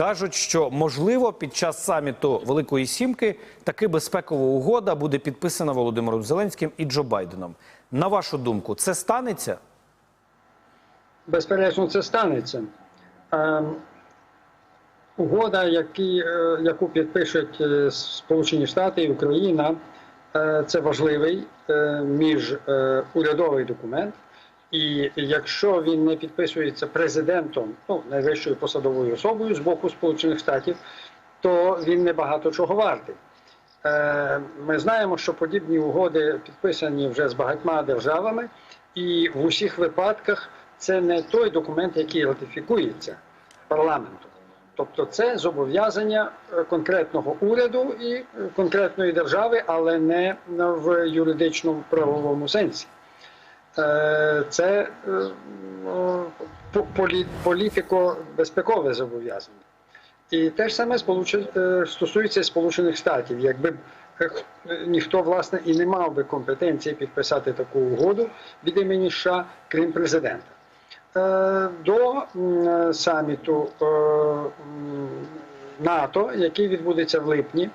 кажуть, що можливо під час саміту Великої Сімки таки безпекова угода буде підписана Володимиром Зеленським і Джо Байденом. На вашу думку, це станеться? Безперечно, це станеться. Ем, Угода, які, е, яку підпишуть е, Сполучені Штати і Україна, е, це важливий е, міжурядовий документ. І якщо він не підписується президентом, ну найвищою посадовою особою з боку Сполучених Штатів, то він не багато чого вартий. Е, Ми знаємо, що подібні угоди підписані вже з багатьма державами, і в усіх випадках це не той документ, який ратифікується парламентом. Тобто це зобов'язання е, конкретного уряду і е, конкретної держави, але не в юридичному правовому сенсі. Е, Це е, ну, політико-безпекове зобов'язання. І те ж саме е, стосується Сполучених Штатів. Якби ніхто власне і не мав би компетенції підписати таку угоду від імені США, крім президента. До саміту НАТО, який відбудеться в липні,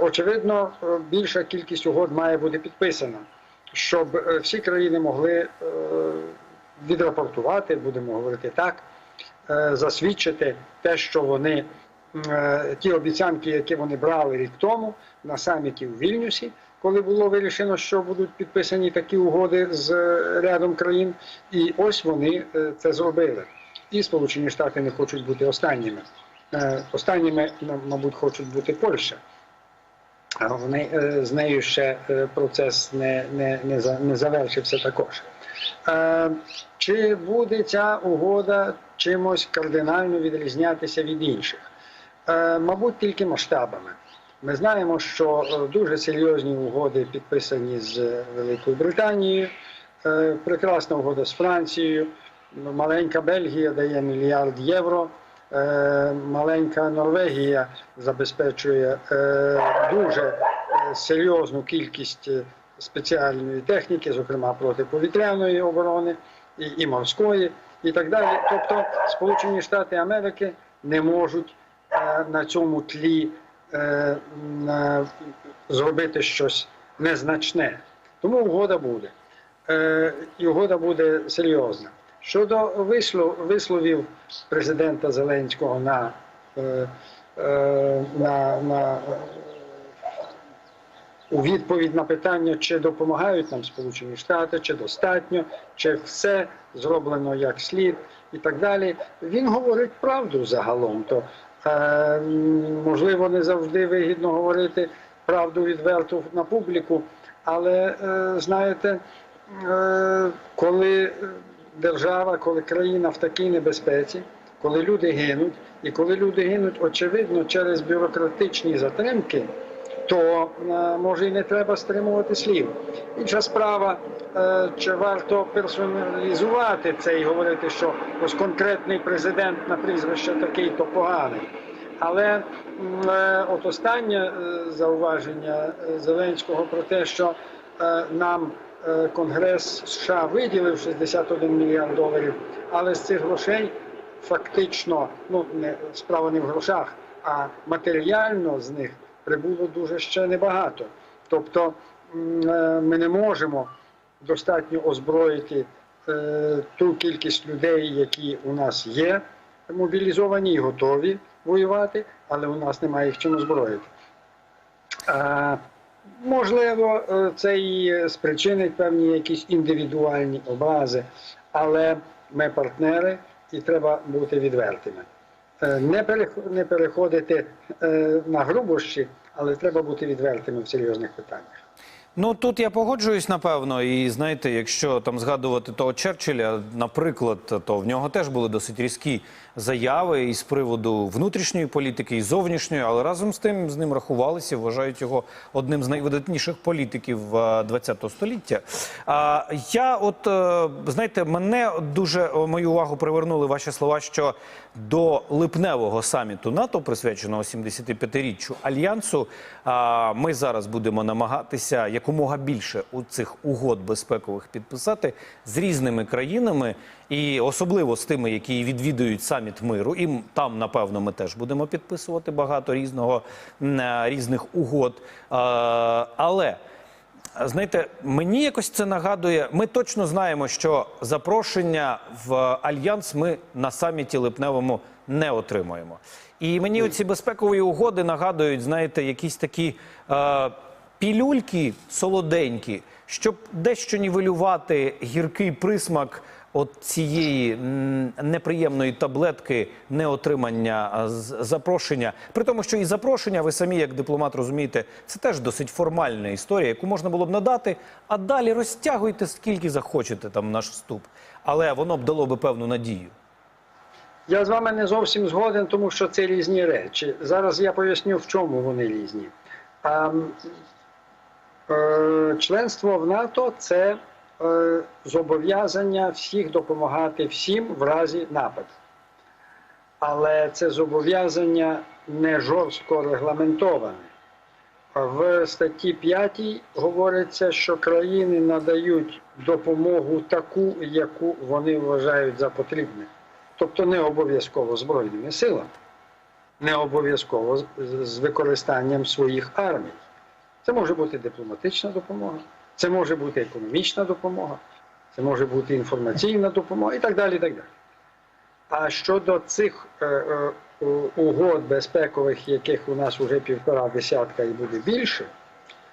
очевидно, більша кількість угод має бути підписана, щоб е, всі країни могли е, відрапортувати, будемо говорити так, е, засвідчити те, що вони ті обіцянки, які вони брали рік тому на саміті у Вільнюсі, коли було вирішено, що будуть підписані такі угоди з рядом країн, і ось вони це зробили. І Сполучені Штати не хочуть бути останніми. Останніми, мабуть, хочуть бути Польща. Е, з нею ще е, процес не, не, не, не завершився також. Е, Чи буде ця угода чимось кардинально відрізнятися від інших? Мабуть, тільки масштабами. Ми знаємо, що дуже серйозні угоди підписані з Великою Британією, прекрасна угода з Францією, маленька Бельгія дає мільярд євро. Е, Маленька Норвегія забезпечує е, дуже е, серйозну кількість спеціальної техніки, зокрема протиповітряної оборони і, і морської, і так далі. Тобто Сполучені Штати Америки не можуть на цьому тлі зробити щось незначне. Тому угода буде. І угода буде серйозна. Щодо вислов, висловів президента Зеленського на, е, е, на, на, у відповідь на питання, чи допомагають нам Сполучені Штати, чи достатньо, чи все зроблено як слід і так далі. Він говорить правду загалом. То е, можливо не завжди вигідно говорити правду відверту на публіку, але знаєте, коли держава, коли країна в такій небезпеці, коли люди гинуть, і коли люди гинуть, очевидно, через бюрократичні затримки, то е, може і не треба стримувати слів. Інша справа, е, чи варто персоналізувати це і говорити, що ось конкретний президент на прізвище такий, то поганий. Але е, от останнє зауваження Зеленського про те, що нам Конгрес США виділив 61 мільярд доларів, але з цих грошей фактично, ну не справа не в грошах, а матеріально з них прибуло дуже ще небагато. Тобто е, ми не можемо достатньо озброїти е, ту кількість людей, які у нас є мобілізовані і готові воювати, але у нас немає їх чим озброїти. Можливо, е, це і спричинить певні якісь індивідуальні образи, але ми партнери і треба бути відвертими. Е, Не переходити е, на грубощі, але треба бути відвертими в серйозних питаннях. Ну тут я погоджуюсь напевно. І знаєте, якщо там згадувати того Черчилля, наприклад, то в нього теж були досить різкі заяви із приводу внутрішньої політики і зовнішньої, але разом з тим з ним рахувалися, вважають його одним з найвидатніших політиків ХХ століття. А я, от е, знаєте, мене дуже е, мою увагу привернули ваші слова, що до липневого саміту НАТО, присвяченого 75-річчю альянсу, ми зараз будемо намагатися якомога більше у цих угод безпекових підписати з різними країнами. і особливо з тими, які відвідують саміт миру. І там, напевно, ми теж будемо підписувати багато різного е, різних угод. Е, Але знаєте, мені якось це нагадує. Ми точно знаємо, що запрошення в альянс ми на саміті липневому не отримуємо. І мені оці безпекові угоди нагадують, знаєте, якісь такі е, пілюльки солоденькі, щоб дещо нівелювати гіркий присмак от цієї неприємної таблетки неотримання запрошення. При тому, що і запрошення, ви самі, як дипломат, розумієте, це теж досить формальна історія, яку можна було б надати, а далі розтягуйте скільки захочете там наш вступ. Але воно б дало би певну надію. Я з вами не зовсім згоден, тому що це різні речі. Зараз я поясню, в чому вони різні. Е, членство в НАТО це е, зобов'язання всіх допомагати всім в разі нападу. Але це зобов'язання не жорстко регламентоване. В статті 5 говориться, що країни надають допомогу таку, яку вони вважають за потрібне. Тобто не обов'язково Збройними силами, не обов'язково з використанням своїх армій. Це може бути дипломатична допомога, це може бути економічна допомога, це може бути інформаційна допомога і так далі. І так далі. А щодо цих е, е, угод безпекових, яких у нас вже півтора десятка і буде більше,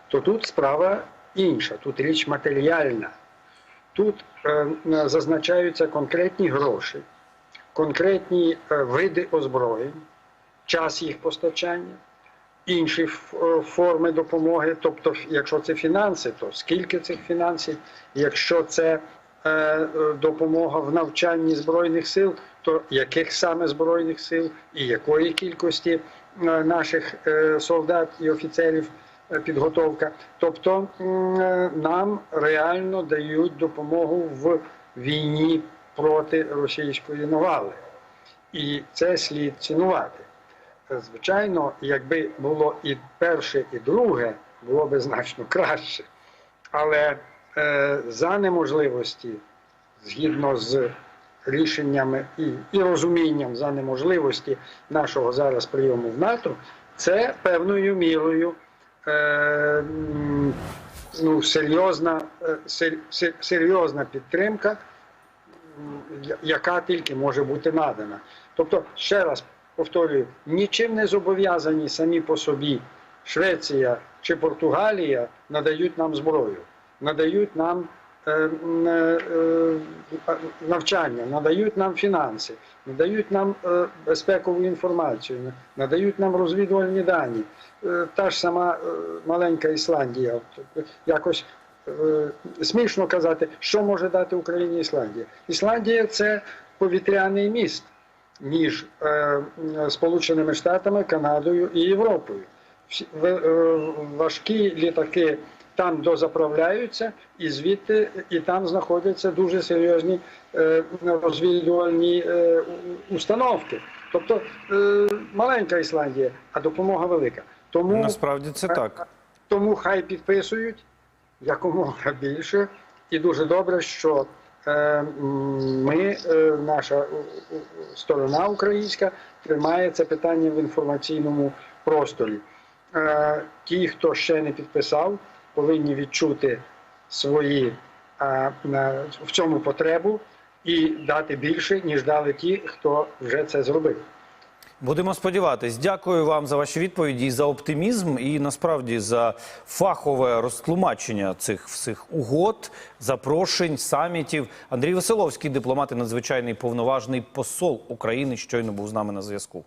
то тут справа інша, тут річ матеріальна. Тут е, зазначаються конкретні гроші, конкретні е, види озброєнь, час їх постачання, інші е, форми допомоги. Тобто, якщо це фінанси, то скільки цих фінансів, якщо це е, е, допомога в навчанні збройних сил, то яких саме збройних сил і якої кількості наших солдат і офіцерів підготовка. Тобто нам реально дають допомогу в війні проти російської навали. І це слід цінувати. Звичайно, якби було і перше, і друге, було би значно краще. Але е, за неможливості, згідно з рішеннями і, і розумінням за неможливості нашого зараз прийому в НАТО, це певною мірою е, ну, серйозна, е, сер- сер- серйозна підтримка, яка тільки може бути надана. Тобто, ще раз повторюю, нічим не зобов'язані самі по собі Швеція чи Португалія надають нам зброю, надають нам е, е, е, навчання, надають нам фінанси, надають нам е, безпекову інформацію, надають нам розвідувальні дані. Е, Та ж сама е, маленька Ісландія. Е, Якось е, смішно казати, що може дати Україні Ісландія. Ісландія це повітряний міст між е, Сполученими Штатами, Канадою і Європою. Всі- в- е, важкі літаки там дозаправляються, і звідти і там знаходяться дуже серйозні е, розвідувальні е, установки. Тобто е, маленька Ісландія, а допомога велика. Тому Насправді це так. тому хай підписують якомога більше. І дуже добре, що е, ми, е, наша е, е, сторона українська, тримає це питання в інформаційному просторі. Е, ті, хто ще не підписав, повинні відчути свої е, в цьому потребу і дати більше, ніж дали ті, хто вже це зробив. Будемо сподіватись. Дякую вам за ваші відповіді і за оптимізм, і насправді за фахове розтлумачення цих всіх угод, запрошень, самітів. Андрій Веселовський, дипломат і надзвичайний повноважний посол України, щойно був з нами на зв'язку.